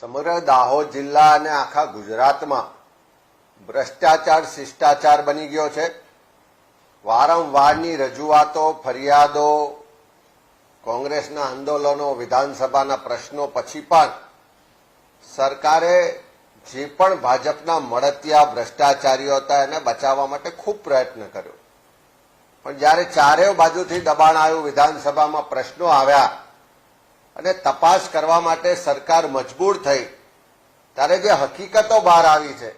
સમગ્ર દાહોદ જિલ્લા અને આખા ગુજરાતમાં ભ્રષ્ટાચાર, શિષ્ટાચાર બની ગયો છે. વારંવારની રજૂઆતો, ફરિયાદો, કોંગ્રેસના આંદોલનો, વિધાનસભાના પ્રશ્નો પછી પણ સરકારે જે પણ ભાજપના મળતિયા ભ્રષ્ટાચારીઓ હતા એને બચાવવા માટે ખૂબ પ્રયત્ન કર્યો. પણ જ્યારે ચારેય બાજુથી દબાણ આવ્યું, વિધાનસભામાં પ્રશ્નો આવ્યા અને તપાસ કરવા માટે સરકાર મજબૂર થઈ. ત્યારે જે હકીકતો બહાર આવી છે,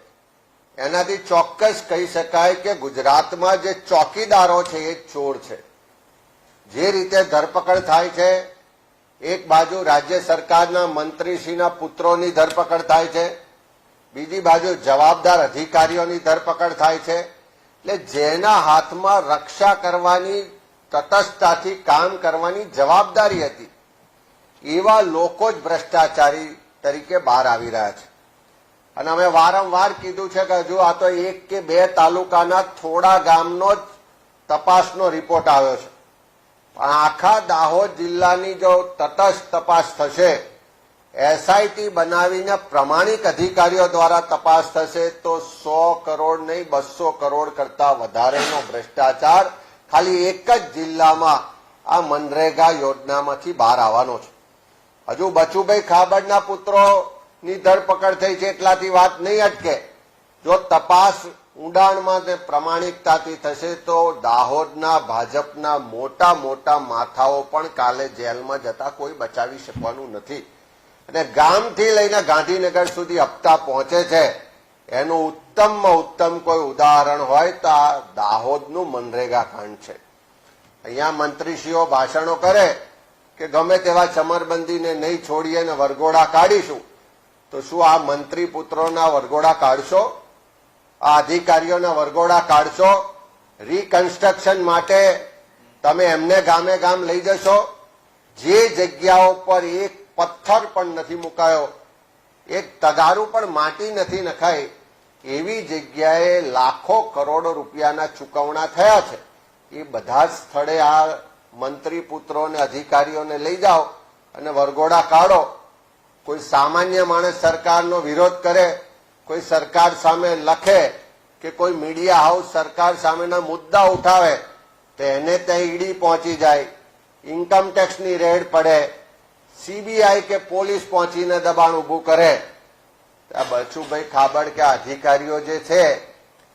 એનાથી ચોક્કસ કહી શકાય કે ગુજરાતમાં જે ચોકીદારો છે, એ ચોર છે. જે રીતે ધરપકડ થાય છે, એક બાજુ રાજ્ય સરકારના મંત્રીશ્રીના પુત્રોની ધરપકડ થાય છે, બીજી બાજુ જવાબદાર અધિકારીઓની ધરપકડ થાય છે, એટલે જેના હાથમાં રક્ષા કરવાની, તટસ્થતાથી કામ કરવાની જવાબદારી હતી. એવા લોકો જ ભ્રષ્ટાચારી તરીકે બહાર આવી રહ્યા છે. અને અમે વારંવાર કીધું છે કે હજુ આ તો એક કે બે તાલુકાના થોડા ગામનો જ તપાસનો રિપોર્ટ આવ્યો છે. પણ આખા દાહોદ જિલ્લાની જો તટસ્થ તપાસ થશે, એસઆઈટી બનાવીને પ્રમાણિક અધિકારીઓ દ્વારા તપાસ થશે, તો સો કરોડ નહીં, બસો કરોડ કરતા વધારેનો ભ્રષ્ટાચાર ખાલી એક જ જિલ્લામાં આ મનરેગા યોજનામાંથી બહાર આવવાનો છે. હજુ બચુભાઈ ખાબડના પુત્રોની ધરપકડ થઈ છે એટલાથી વાત નહીં અટકે. જો તપાસ ઊંડાણમાં તે પ્રમાણિકતાથી થશે તો દાહોદના ભાજપના મોટા મોટા માથાઓ પણ કાલે જેલમાં જતા કોઈ બચાવી શકવાનું નથી. અને ગામથી લઈને ગાંધીનગર સુધી હપ્તા પહોંચે છે. એનું ઉત્તમમાં ઉત્તમ કોઈ ઉદાહરણ હોય તો આ દાહોદનું મનરેગા કાંડ છે. અહીંયા મંત્રીશ્રીઓ ભાષણો કરે. કે ગમે તેવા ચમરબંધીને નહીં છોડીએ ને વરઘોડા કાઢીશું, તો શું આ મંત્રી પુત્રોના વરઘોડા કાઢશો? આ અધિકારીઓના વરઘોડા કાઢશો? રિકન્સ્ટ્રક્શન માટે તમે એમને ગામે ગામ લઈ જશો? જે જગ્યાઓ પર એક પથ્થર પણ નથી મુકાયો, એક તગારું પણ માટી નથી નખાઈ, એવી જગ્યાએ લાખો કરોડો રૂપિયાના ચૂકવણા થયા છે. એ બધા સ્થળે આ મંત્રી પુત્રો અને અધિકારીઓને લઈ જાઓ અને વરઘોડા કાઢો. કોઈ સામાન્ય માણસ સરકારનો વિરોધ કરે, કોઈ સરકાર સામે લખે કે કોઈ મીડિયા હાઉસ સરકાર સામેના મુદ્દા ઉઠાવે, તો એને ત્યાં ઈડી પહોંચી જાય. ઇન્કમટેક્સની રેડ પડે. સીબીઆઈ કે પોલીસ પહોંચીને દબાણ ઊભું કરે. આ બચુભાઈ ખાબડ કે અધિકારીઓ જે છે,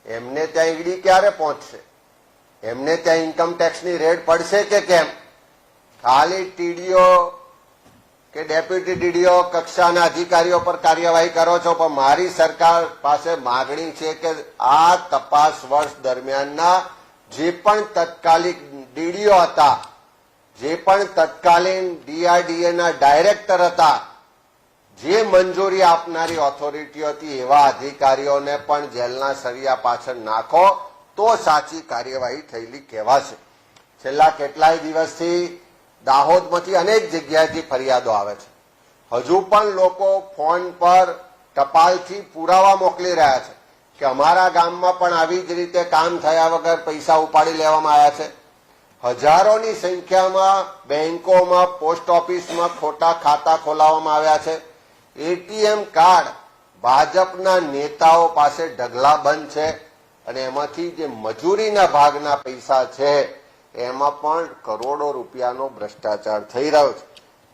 એમને ત્યાં ઈડી ક્યારે પહોંચશે? એમને ત્યાં ઇન્કમ ટેક્સની રેડ પડશે કે કેમ? ખાલી ટીડીઓ કે ડેપ્યુટી ડીડીઓ કક્ષાના અધિકારીઓ પર કાર્યવાહી કરો છો, પણ મારી સરકાર પાસે માગણી છે કે આ તપાસ વર્ષ દરમિયાનના જે પણ તત્કાલિક ડીડીઓ હતા, જે પણ તત્કાલીન ડીઆરડીએના ડાયરેક્ટર હતા, જે મંજૂરી આપનારી ઓથોરિટીઓ હતી, એવા અધિકારીઓને પણ જેલના સળિયા પાછળ નાખો. તો સાચી કાર્યવાહી થયેલી કહેવાશે. છેલ્લા કેટલાય દિવસથી દાહોદમાંથી અનેક જગ્યાએથી ફરિયાદો આવે છે. હજુ પણ લોકો ફોન પર ટપાલથી પુરાવા મોકલી રહ્યા છે કે અમારા ગામમાં પણ આવી જ રીતે કામ થયા વગર પૈસા ઉપાડી લેવામાં આવ્યા છે. હજારોની સંખ્યામાં બેંકોમાં, પોસ્ટ ઓફિસમાં ખોટા ખાતા ખોલાવવામાં આવ્યા છે. એટીએમ કાર્ડ ભાજપના નેતાઓ પાસે ઢગલા બંધ છે. અને એમાંથી જે મજૂરીના ભાગના પૈસા છે, એમાં પણ કરોડો રૂપિયાનો ભ્રષ્ટાચાર થઈ રહ્યો છે.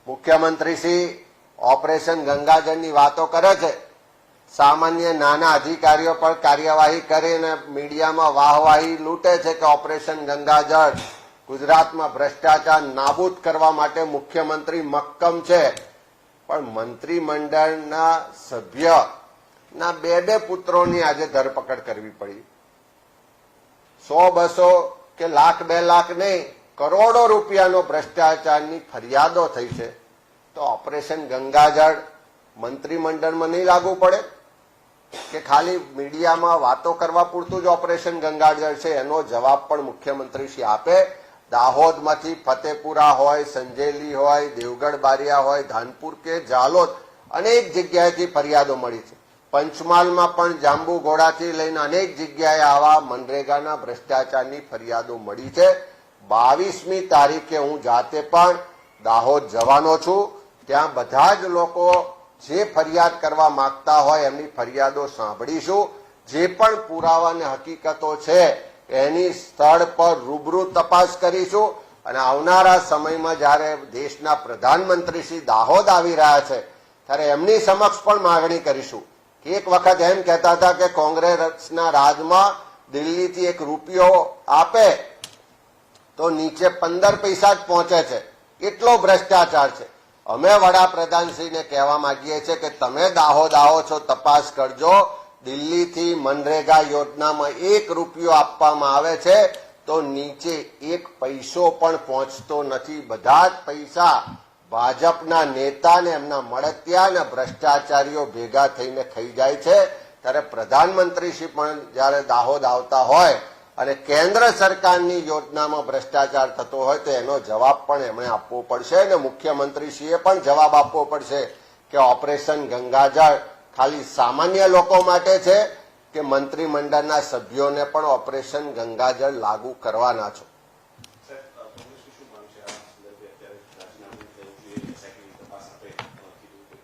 મુખ્યમંત્રી શ્રી ઓપરેશન ગંગાજળની વાતો કરે છે. સામાન્ય નાના અધિકારીઓ પર કાર્યવાહી કરીને મીડિયામાં વાહવાહી લૂંટે છે કે ઓપરેશન ગંગાજળ ગુજરાતમાં ભ્રષ્ટાચાર નાબૂદ કરવા માટે મુખ્યમંત્રી મક્કમ છે. પણ મંત્રીમંડળના સભ્ય ના બે બે પુત્રોની આજે ધરપકડ કરવી પડી. સો બસો કે લાખ બે લાખ નહીં, કરોડો રૂપિયાનો ભ્રષ્ટાચારની ફરિયાદો થઈ છે. તો ઓપરેશન ગંગાજળ મંત્રીમંડળમાં નહીં લાગુ પડે? કે ખાલી મીડિયામાં વાતો કરવા પૂરતું જ ઓપરેશન ગંગાજળ છે? એનો જવાબ પણ મુખ્યમંત્રી શ્રી આપે. દાહોદમાંથી ફતેપુરા હોય, સંજેલી હોય, દેવગઢ બારિયા હોય, ધાનપુર કે જાલોદ, અનેક જગ્યાએથી ફરિયાદો મળી છે. પંચમહાલમાં પણ જાંબુ ઘોડાથી લઈને અનેક જગ્યાએ આવા મનરેગાના ભ્રષ્ટાચારની ફરિયાદો મળી છે. બાવીસમી તારીખે હું જાતે પણ દાહોદ જવાનો છું. ત્યાં બધા જ લોકો જે ફરિયાદ કરવા માંગતા હોય એમની ફરિયાદો સાંભળીશું. જે પણ પુરાવા અને હકીકતો છે, એની સ્થળ પર રૂબરૂ તપાસ કરીશું. અને આવનારા સમયમાં જ્યારે દેશના પ્રધાનમંત્રી શ્રી દાહોદ આવી રહ્યા છે, ત્યારે એમની સમક્ષ પણ માગણી કરીશું. એક વખત એમ કહેતા હતા કે કોંગ્રેસના રાજમાં દિલ્હીથી એક રૂપિયો આપે તો નીચે પંદર પૈસા જ પહોંચે છે. એટલો ભ્રષ્ટાચાર છે. અમે વડાપ્રધાનશ્રીને કહેવા માંગીએ છીએ કે તમે દાહોદ આવો છો, તપાસ કરજો. દિલ્હીથી મનરેગા યોજનામાં એક રૂપિયો આપવામાં આવે છે તો નીચે એક પૈસો પણ પહોંચતો નથી. બધા જ પૈસા ભાજપના નેતા ને એમના મળતિયા ને ભ્રષ્ટાચારીઓ ભેગા થઈને ખાઈ જાય છે. ત્યારે પ્રધાનમંત્રીશ્રી પણ જ્યારે દાહોદ આવતા હોય અને કેન્દ્ર સરકારની યોજનામાં ભ્રષ્ટાચાર થતો હોય તો એનો જવાબ પણ એમણે આપવો પડશે અને મુખ્યમંત્રીશ્રીએ પણ જવાબ આપવો પડશે કે ઓપરેશન ગંગાજળ ખાલી સામાન્ય લોકો માટે છે કે મંત્રીમંડળના સભ્યોને પણ ઓપરેશન ગંગાજળ લાગુ કરવાના છો સાહેબ અ, કોંગ્રેસની શું માંગ છે આ સંદર્ભે અત્યારે રાજીનામું થયું છે એસઆઈટીની તપાસ આપણે અ, કીધું કે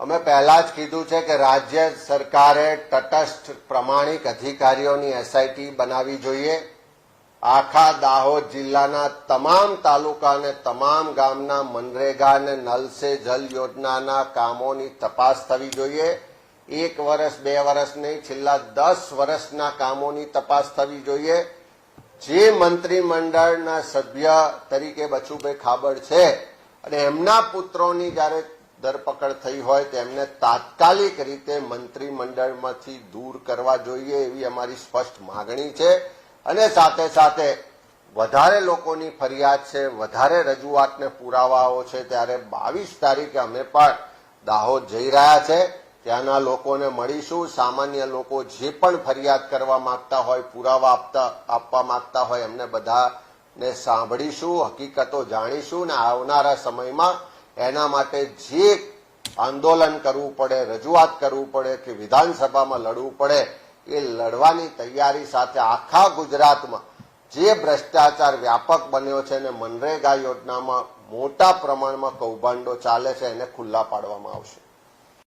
અમે પહેલા જ કીધું છે કે રાજ્ય સરકારે તટસ્થ પ્રમાણિક અધિકારીઓની એસઆઈટી બનાવવી જોઈએ. આખા દાહોદ જિલ્લાના તમામ તાલુકા અને તમામ ગામના મનરેગા અને નલ સે જલ યોજનાના કામોની તપાસ થવી જોઈએ. એક વર્ષ, બે વર્ષ નહીં, છેલ્લા દસ વર્ષના કામોની તપાસ થવી જોઈએ. જે મંત્રીમંડળના સભ્ય તરીકે બચુભાઈ ખાબડ છે અને એમના પુત્રોની જ્યારે ધરપકડ થઈ હોય તેમને તાત્કાલિક રીતે મંત્રીમંડળમાંથી દૂર કરવા જોઈએ એવી અમારી સ્પષ્ટ માગણી છે. અને સાથે સાથે વધારે લોકોની ફરિયાદ છે, વધારે રજૂઆતને પુરાવાઓ છે. ત્યારે બાવીસ તારીખે અમે પણ દાહોદ જઈ રહ્યા છે. ત્યાંના લોકોને મળીશું. સામાન્ય લોકો જે પણ ફરિયાદ કરવા માંગતા હોય, પુરાવા આપતા, આપવા માંગતા હોય, એમને બધાને સાંભળીશું, હકીકતો જાણીશું. અને આવનારા સમયમાં એના માટે જે આંદોલન કરવું પડે, રજૂઆત કરવું પડે કે વિધાનસભામાં લડવું પડે, એ લડવાની તૈયારી સાથે આખા ગુજરાતમાં જે ભ્રષ્ટાચાર વ્યાપક બન્યો છે અને મનરેગા યોજનામાં મોટા પ્રમાણમાં કૌભાંડો ચાલે છે, એને ખુલ્લા પાડવામાં આવશે.